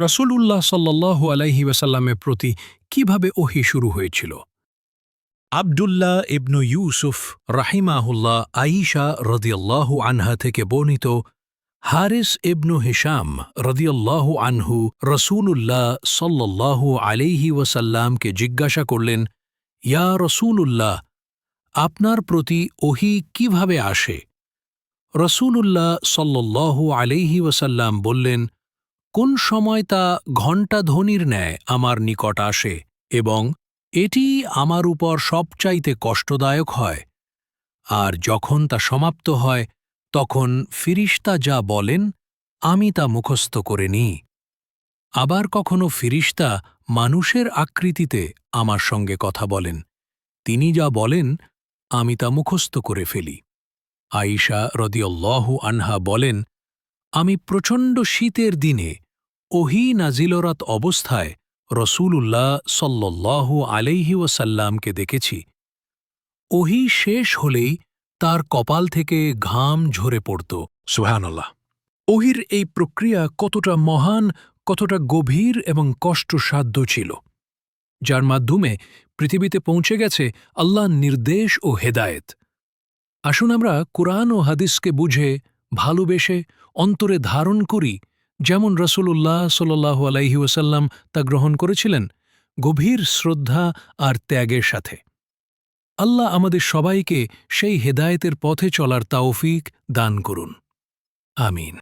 রসুলুল্লাহ সাল্লাহ আলাইহি ওয়াসাল্লামের প্রতি কীভাবে ওহি শুরু হয়েছিল? আবদুল্লাহ ইবনু ইউসুফ রাহিমাহুল্লাহ আইশা রদিয়াল্লাহু আনহা থেকে বর্ণিত হারিস ইবনু হিশাম রদিয়াল্লাহু আনহু রসূলুল্লাহ সাল্লাল্লাহু আলাইহি ওয়াসাল্লামকে জিজ্ঞাসা করলেন, ইয়া রসূলুল্লাহ, আপনার প্রতি ওহি কীভাবে আসে? রসূলুল্লাহ সাল্লাল্লাহু আলাইহি ওয়াসাল্লাম বললেন কোন সময় তা ঘণ্টা ধ্বনির ন্যায় আমার নিকট আসে এবং এটি আমার উপর সবচাইতে কষ্টদায়ক হয়। আর যখন তা সমাপ্ত হয়, তখন ফিরিস্তা যা বলেন, আমি তা মুখস্থ করে নিই। আবার কখনো ফিরিস্তা মানুষের আকৃতিতে আমার সঙ্গে কথা বলেন। তিনি যা বলেন, আমি তা মুখস্থ করে ফেলি। আইশা রদিয়ল্লাহু আনহা বলেন আমি প্রচণ্ড শীতের দিনে ওহি নাজিলরাত অবস্থায় রসূলুল্লাহ সাল্লাহ আলাইহি ওয়াসাল্লামকে দেখেছি। ওহি শেষ হলেই তার কপাল থেকে ঘাম ঝরে পড়ত। সুহানাল্লাহ ওহির এই প্রক্রিয়া কতটা মহান, কতটা গভীর এবং কষ্টসাধ্য ছিল, যার মাধ্যমে পৃথিবীতে পৌঁছে গেছে আল্লাহ নির্দেশ ও হেদায়েত। আসুন আমরা কুরআন ও হাদিসকে বুঝে ভালোবেসে অন্তরে ধারণ করি যেমন রসুল্লাহ সাল্লাহ আলাইহি ওসাল্লাম তা গ্রহণ করেছিলেন, গভীর শ্রদ্ধা আর ত্যাগের সাথে। আল্লাহ আমাদের সবাইকে সেই হেদায়েতের পথে চলার তাওফিক দান করুন। আমিন।